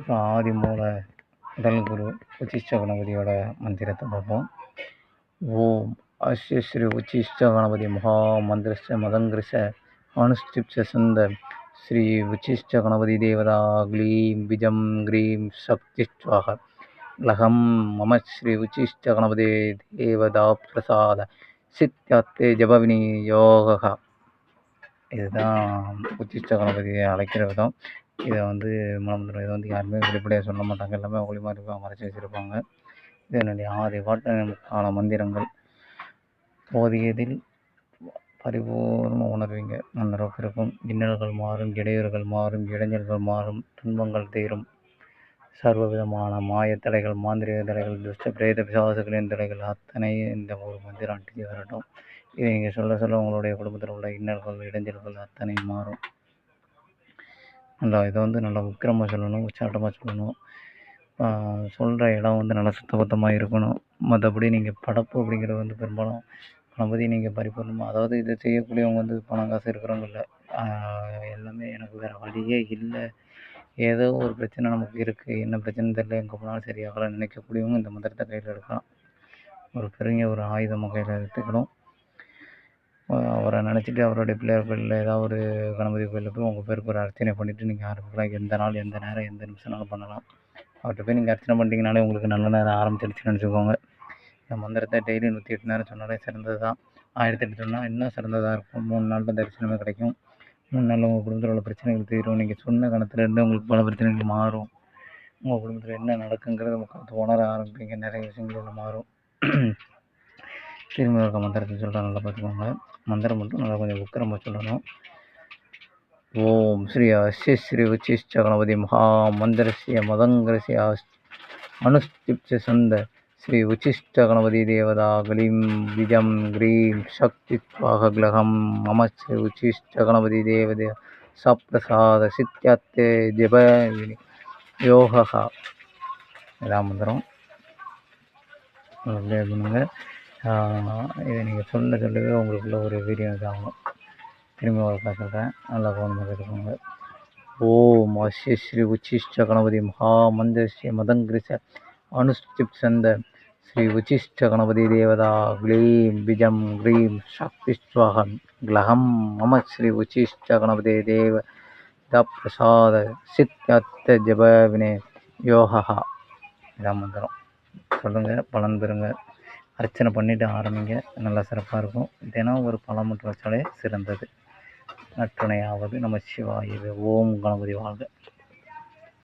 இப்போ ஆதி மூல முதல் குரு உச்சிஷ்ட கணபதியோட மந்திரத்தை பார்ப்போம். ஓம் அஸ்ய ஸ்ரீ உச்சிஷ்ட கணபதி மகா மந்திரஸ்ய மதங்கிருஷ அனுஷ்டிப்ச சுந்த ஸ்ரீ உச்சிஷ்ட கணபதி தேவதா க்ளீம் பிஜம் க்ரீம் சக்திஷ்வாக லகம் மம ஸ்ரீ உச்சிஷ்ட கணபதி தேவதா பிரசாத சித்தியாத்தே ஜபவினியோகா இதுதான் உச்சிஷ்ட கணபதியை அழைக்கிற விதம். இதை வந்து மனமந்திரம் இதை வந்து யாருமே வெளிப்படையாக சொல்ல மாட்டாங்க. எல்லாமே ஒளிமா இருப்பாங்க மறைச்சி வச்சுருப்பாங்க. இது என்னுடைய ஆதி கால மந்திரங்கள். போதியதில் பரிபூர்ண உணர்வீங்க. நன்றாக இருக்கும் இன்னல்கள் மாறும் இடையூறுகள் மாறும் இடைஞ்சல்கள் மாறும் துன்பங்கள் தீரும். சர்வ விதமான மாயத் தடைகள் மாந்திரிக தடைகள் துஷ்ட பிரேத பிசாசுகளின் தடைகள் அத்தனை இந்த ஒரு மந்திரம் அட்டி வரட்டும். இதை நீங்கள் சொல்ல சொல்ல உங்களுடைய குடும்பத்தில் உள்ள இன்னல்கள் இடைஞ்சல்கள் அத்தனை மாறும். நல்லா இதை வந்து நல்லா உக்கிரமாக சொல்லணும் உச்சாட்டமாக சொல்லணும். சொல்கிற இடம் வந்து நல்லா சுத்தபத்தமாக இருக்கணும். மற்றபடி நீங்கள் படப்பு அப்படிங்கிறது வந்து பெரும்பாலும் கணபதி நீங்கள் பரிபூர்ணமாக அதாவது இதை செய்யக்கூடியவங்க வந்து பணம் காசு இருக்கிறவங்க இல்லை. எல்லாமே எனக்கு வேறு வழியே இல்லை. ஏதோ ஒரு பிரச்சனை நமக்கு இருக்குது என்ன பிரச்சனை தெரியல. எங்கே போனாலும் சரியாகலாம் நினைக்கக்கூடியவங்க இந்த மந்திரத்தை கையில் எடுக்கலாம். ஒரு பெரிய ஒரு ஆயுதமாக கையில் எடுத்துக்கணும். அவரை நினச்சிட்டு அவருடைய பிள்ளையார் கோயிலில் ஏதாவது ஒரு கணபதி கோயிலில் போய் உங்கள் பேருக்கு ஒரு அர்ச்சனை பண்ணிவிட்டு நீங்கள் ஆரம்பிக்கலாம். எந்த நாள் எந்த நேரம் எந்த நிமிஷம்னாலும் பண்ணலாம். அவர்கிட்ட போய் நீங்கள் அர்ச்சனை பண்ணிட்டீங்கனாலே உங்களுக்கு நல்ல நேரம் ஆரம்பிச்சிடுச்சுன்னு நினச்சிக்கோங்க. இந்த மந்திரத்தை டெய்லி நூற்றி எட்டு நேரம் சொன்னாலே சிறந்தது தான் ஆயிரத்தி எட்டு சொன்னால் இன்னும் சிறந்ததாக இருக்கும். மூணு நாளில் தரிசனமே கிடைக்கும். மூணு நாளில் உங்கள் குடும்பத்தில் உள்ள பிரச்சனைகள் தீரும். நீங்கள் சொன்ன கணத்துலேருந்து உங்களுக்கு பல பிரச்சனைகள் மாறும். உங்கள் குடும்பத்தில் என்ன நடக்குங்கிறத உங்களுக்கு உணர ஆரம்பிப்பீங்க. நிறைய விஷயங்கள் மாறும். திரும்ப இருக்க மந்திரத்தை சொல்கிறேன் நல்லா பார்த்துக்கோங்க. மந்திரம் மட்டும் நல்லா கொஞ்சம் உக்கிரமாக சொல்லணும். ஓம் ஸ்ரீ அஸ்ய ஸ்ரீ உச்சிஷ்ட கணபதி மகா மந்திரஸ்ய மதங்கரஸ்ய அனுஷ்டிப்ச சந்த ஸ்ரீ உச்சிஷ்ட கணபதி தேவதா க்ளீம் விஜம் க்ரீம் சக்தி ஸ்வாகக்லகம் மம ஸ்ரீ உச்சிஷ்ட கணபதி தேவதே சப்பிரசாத சித்தியாத்தே ஜப யோகா இதான் மந்திரம். அப்படியே பண்ணுங்கள் இதை நீங்கள் சொல்ல சொல்லவே உங்களுக்குள்ள ஒரு வீரியம் இதாகும். திரும்பி ஒருக்கா சொல்கிறேன் நல்லா கவனமாக கேட்டுக்கோங்க. ஓம் அஸ்ய ஸ்ரீ உச்சிஷ்ட கணபதி மகா மந்திரஸ்ய மதங்கிரிச அனுஷ்டிப் சந்த ஸ்ரீ உச்சிஷ்ட கணபதி தேவதா க்ளீம் பிஜம் க்ரீம் சக்தி ஸ்வாகம் மம ஸ்ரீ உச்சிஷ்ட கணபதி தேவ த பிரசாத சித்தியத்த ஜப வினே யோகா இதான் மந்திரம். சொல்லுங்கள் பலன் பெறுங்கள் அர்ச்சனை பண்ணிவிட்டு ஆரம்பிங்க. நல்லா சிறப்பாக இருக்கும். தினம் ஒரு பழம் மட்டும் வச்சாலே சிறந்தது. நற்றுணையாவது நம்ம சிவாயவே ஓம் கணபதி வாழ்க.